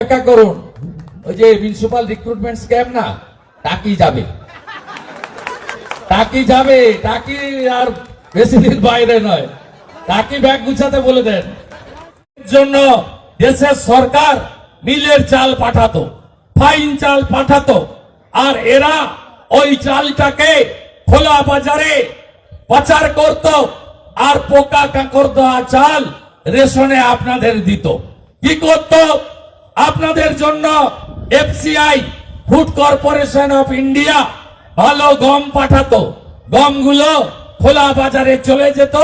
অপেক্ষা করুন। ওই যে মিউনিসিপাল রিক্রুটমেন্ট স্ক্যাম না টাকি যাবে? টাকি যাবে? টাকি আর বাইরে নয়। টাকি ব্যাগ গুছাতে বলে দেন? জন্য দেশের সরকার মিলের চাল পাঠাতো, ফাইন চাল পাঠাতো, আর এরা ওই চালটাকে খোলা বাজারে পাচার করত, আর পোকা কাকড় দেওয়া চাল রেশনে আপনাদের দিত। কি করত? আপনাদের জন্য FCI food corporation of India ভালো গম পাঠাতো। গমগুলো খোলা বাজারে চলে যেত,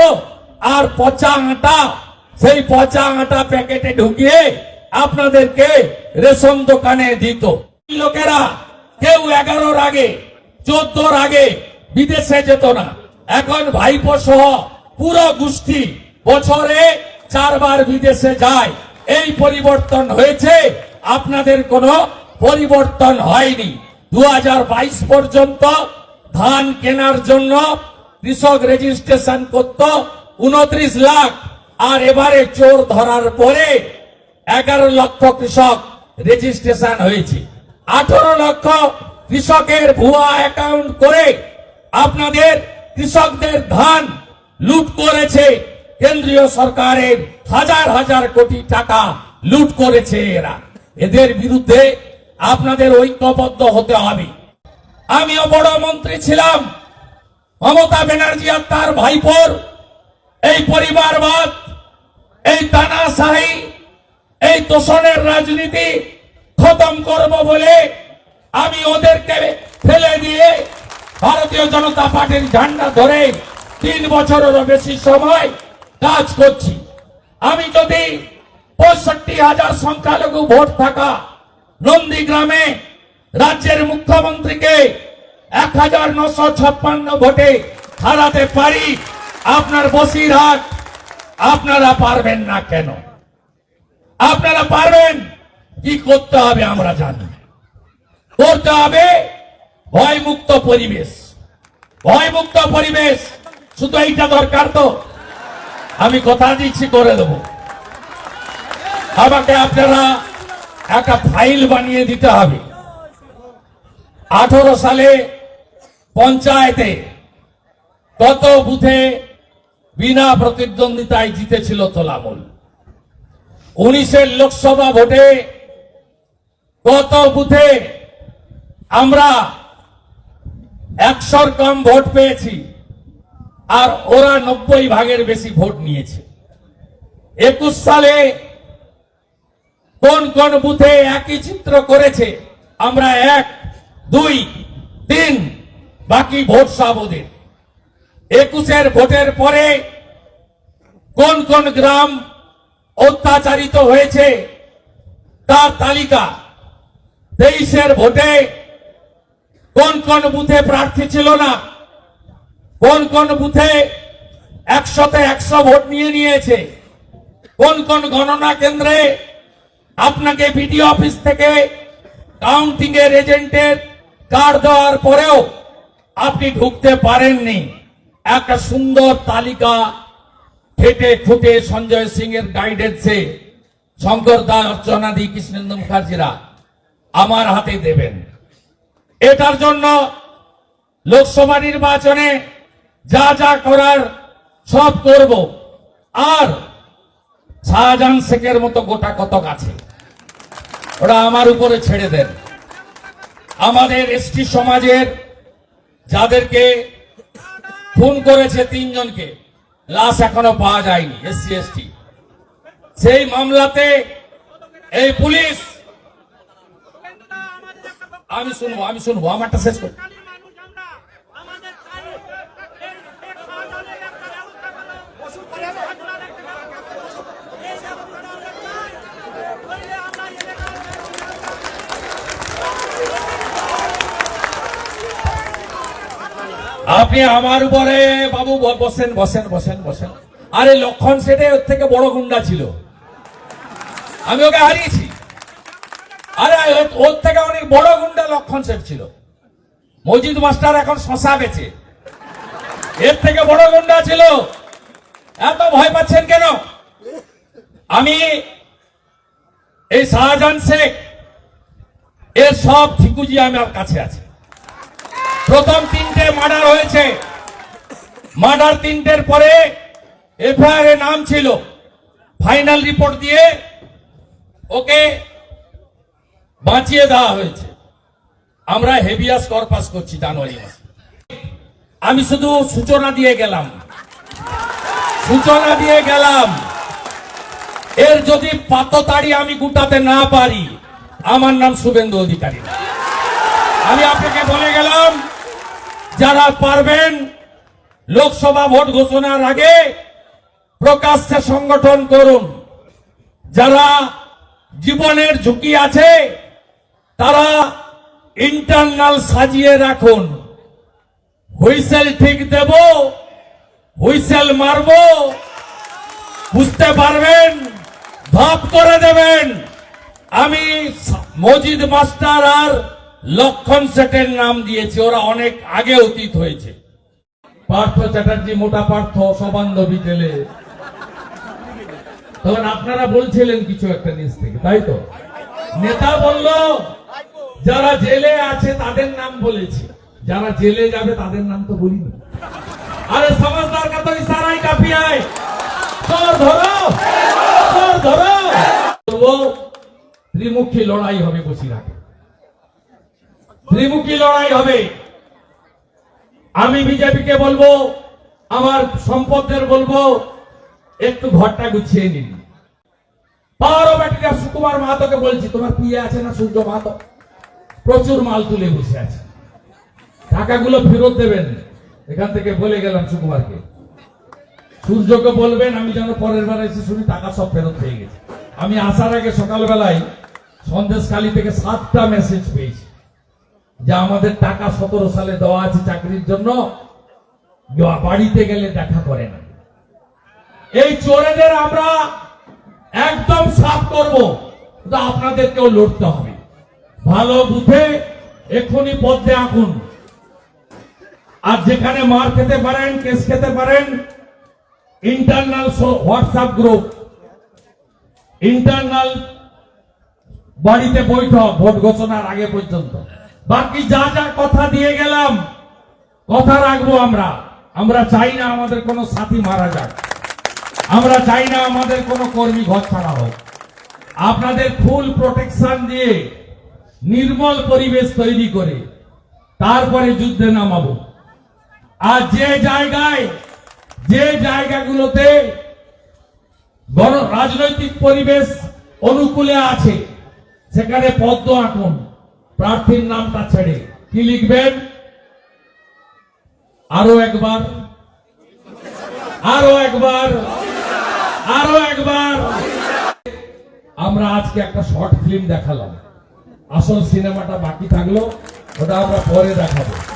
আর পচা আটা, সেই পচা আটা প্যাকেটে ঢুকিয়ে আপনাদেরকে রেশন দোকানে দিত। লোকেরা কেউ এগারোর আগে, চোদ্দোর আগে বিদেশে যেত না। এখন ভাইপো সহ পুরো গোষ্ঠী বছরে চারবার বিদেশে যায়। এই পরিবর্তন হয়েছে, আপনাদের কোনো পরিবর্তন হয়নি। দু হাজার বাইশ পর্যন্ত ধান কেনার জন্য কৃষক রেজিস্ট্রেশন করত উনত্রিশ লাখ। আর এবারে চোর ধরার পরে এগারো লক্ষ কৃষক রেজিস্ট্রেশন হয়েছে। আঠারো লক্ষ কৃষকের ভুয়া অ্যাকাউন্ট করে আপনাদের কৃষকদের ধান লুট করেছে। কেন্দ্রীয় সরকারের হাজার হাজার কোটি টাকা লুট করেছে এরা। এদের বিরুদ্ধে আপনাদের ঐক্যবদ্ধ হতে হবে। আমিও বড় মন্ত্রী ছিলাম। মমতা ব্যানার্জি আর তার ভাইপোর এই পরিবারবাদ, এই তানাশাহী, এই তোষণের রাজনীতি খতম করব বলে আমি ওদেরকে ফেলে দিয়ে ভারতীয় জনতা পার্টির ঝান্ডা ধরে তিন বছরেরও বেশি সময় কাজ করছি। আমি যদি পঁয়ষট্টি হাজার সংখ্যালঘু ভোট থাকা নন্দীগ্রামে রাজ্যের মুখ্যমন্ত্রীকে এক হাজার নশো ছাপ্পান্ন ভোটে হারাতে পারি, আপনার বসিরহাট আপনারা পারবেন না কেন? আপনারা পারবেন? কি করতে হবে আমরা জানি। করতে হবে ভয়মুক্ত পরিবেশ। ভয়মুক্ত পরিবেশ। শুধু এইটা দরকার তো। আমি কথা দিচ্ছি, করে দেব। আমাকে আপনারা একটা ফাইল বানিয়ে দিতে হবে। আঠারো সালে পঞ্চায়েতে কত বুথে বিনা প্রতিদ্বন্দ্বিতায় জিতেছিল তোলামূল। উনিশের লোকসভা ভোটে কত বুথে আমরা একশোর কম ভোট পেয়েছি। আর ওরা নব্বই ভাগের বেশি ভোট নিয়েছে। একুশ সালে কোন কোন বুথে একই চিত্র করেছে, আমরা এক, দুই, তিন, বাকি ভোট সব ওদের। একুশের ভোটের পরে কোন কোন গ্রাম অত্যাচারিত হয়েছে, তার তালিকা। তেইশের ভোটে কোন কোন বুথে প্রার্থী ছিল না কোন কোন বুথে একশোতে একশো ভোট নিয়ে নিয়েছে? কোন কোন গণনা কেন্দ্রে আপনাকে বিডিও অফিস থেকে কাউন্টিং এর এজেন্টের কার্ড দেওয়ার পরেও আপনি ঢুকতে পারেননি। একটা সুন্দর তালিকা খেটে খুঁটে সঞ্জয় সিং এর গাইডেন্সে শঙ্কর দাস অর্চনাদি কৃষ্ণেন্দ্র মুখার্জিরা আমার হাতে দেবেন। এটার জন্য লোকসভা নির্বাচনে যা যা করার সব করব। আর শাহজাহান শেখের মতো গোটা কতক আছে? ওরা আমার উপরে ছেড়ে দেন। আমাদের এসটি সমাজের যাদেরকে খুন করেছে তিনজনকে, লাশ এখনও পাওয়া যায়নি, এসসি, এসটি। সেই মামলাতে এই পুলিশ, আমি শুনব আমি শুনব, আমারটা শেষ করি। আপনি আমার উপরে, বাবু বসেন বসেন বসেন বসেন। আরে লক্ষণ সেটে ওর থেকে বড় গুন্ডা ছিল। আমি ওকে হারিয়েছি। আরে ওর থেকে অনেক বড় গুন্ডা লক্ষণ সেট ছিল। মজিদ মাস্টার এখন শশা বেচে। এর থেকে বড় গুন্ডা ছিল। এত ভয় পাচ্ছেন কেন? আমি এই শাহজাহান শেখ, এর সব ঠিকুজি আমার কাছে আছে। প্রথম তিনটে মার্ডার হয়েছে। মার্ডার তিনটের পরে এফআইআর এ নাম ছিল। ফাইনাল রিপোর্ট দিয়ে ওকে বাঁচিয়ে দেওয়া হয়েছে। আমরা হেভিয়াস করপাস করছি জানুয়ারি মাসে। আমি শুধু সূচনা দিয়ে গেলাম। সূচনা দিয়ে গেলাম। এর যদি পাততাড়ি আমি গুটাতে না পারি, আমার নাম শুভেন্দু অধিকারী। আমি আপনাকে বলে গেলাম যারা পারবেন লোকসভা ভোট ঘোষণার আগে প্রকাশ্যে সংগঠন করুন। যারা জীবনের ঝুঁকি আছে, তারা ইন্টারনাল সাজিয়ে রাখুন। হুইসেল ঠিক দেব, হুইসেল মারবো, বুঝতে পারবেন ধপ করে দেবেন। আমি মজিদ মাস্টার আর লক্ষণ সেটের নাম দিয়েছে, ওরা অনেক আগে অতীত হয়েছে। পার্থ চ্যাটার্জি, মোটা পার্থ, সবান্ধবী জেলে তখন আপনারা বলছিলেন কিছু একটা নিজ থেকে, তাই তো? নেতা বলল, যারা জেলে আছে তাদের নাম বলেছি। যারা জেলে যাবে তাদের নাম তো বলিনি। আরে সমাজদার কা তো ইশারাই আয় ধরো ধরো। ত্রিমুখী লড়াই হবে বসিরহাটে। ত্রিমুখী লড়াই হবে। আমি বিজেপিকে বলব, আমার সম্পদের বলব, একটু ঘরটা গুছিয়ে নিন। পাওয়ার ব্যাটিকা সুকুমার মাহাতোকে বলছি, তোমার পিয়ে আছে না সূর্য মাহাতো? প্রচুর মাল তুলে বসে আছে। টাকাগুলো ফেরত দেবেন। এখান থেকে বলে গেলাম সুকুমারকে। সূর্যকে বলবেন, আমি যেন পরের বেলা এসে শুনি, টাকা সব ফেরত হয়ে গেছে। আমি আসার আগে সকালবেলায় সন্দেশখালী থেকে সাতটা মেসেজ পেয়েছি। যে আমাদের টাকা সতেরো সালে দেওয়া আছে চাকরির জন্য বাড়িতে গেলে দেখা করে না। এই চোরেদের আমরা একদম সাফ করব আপনাদেরকেও লড়তে হবে। ভালো বুঝে এক্ষুনি পদ্মে আঁকুন। আর যেখানে মার খেতে পারেন, কেস খেতে পারেন ইন্টারনাল হোয়াটসঅ্যাপ গ্রুপ ইন্টারনাল বাড়িতে বৈঠক, ভোট ঘোষণার আগে পর্যন্ত। বাকি যা যা কথা দিয়ে গেলাম, কথা রাখব আমরা। আমরা চাই না আমাদের কোনো সাথী মারা যাক। আমরা চাই না আমাদের কোনো কর্মী ঘর ছাড়া হোক। আপনাদের ফুল প্রোটেকশন দিয়ে নির্মল পরিবেশ তৈরি করে তারপরে যুদ্ধে নামাবো। আর যে জায়গায়, যে জায়গাগুলোতে রাজনৈতিক পরিবেশ অনুকূলে আছে, সেখানে পদ্ম আঁকুন। প্রার্থীর নামটা ছেড়ে কি লিখবেন? আরও একবার। আরও একবার। আরও একবার। আমরা আজকে একটা শর্ট ফিল্ম দেখালাম। আসল সিনেমাটা বাকি থাকল, ওটা আমরা পরে দেখাবো।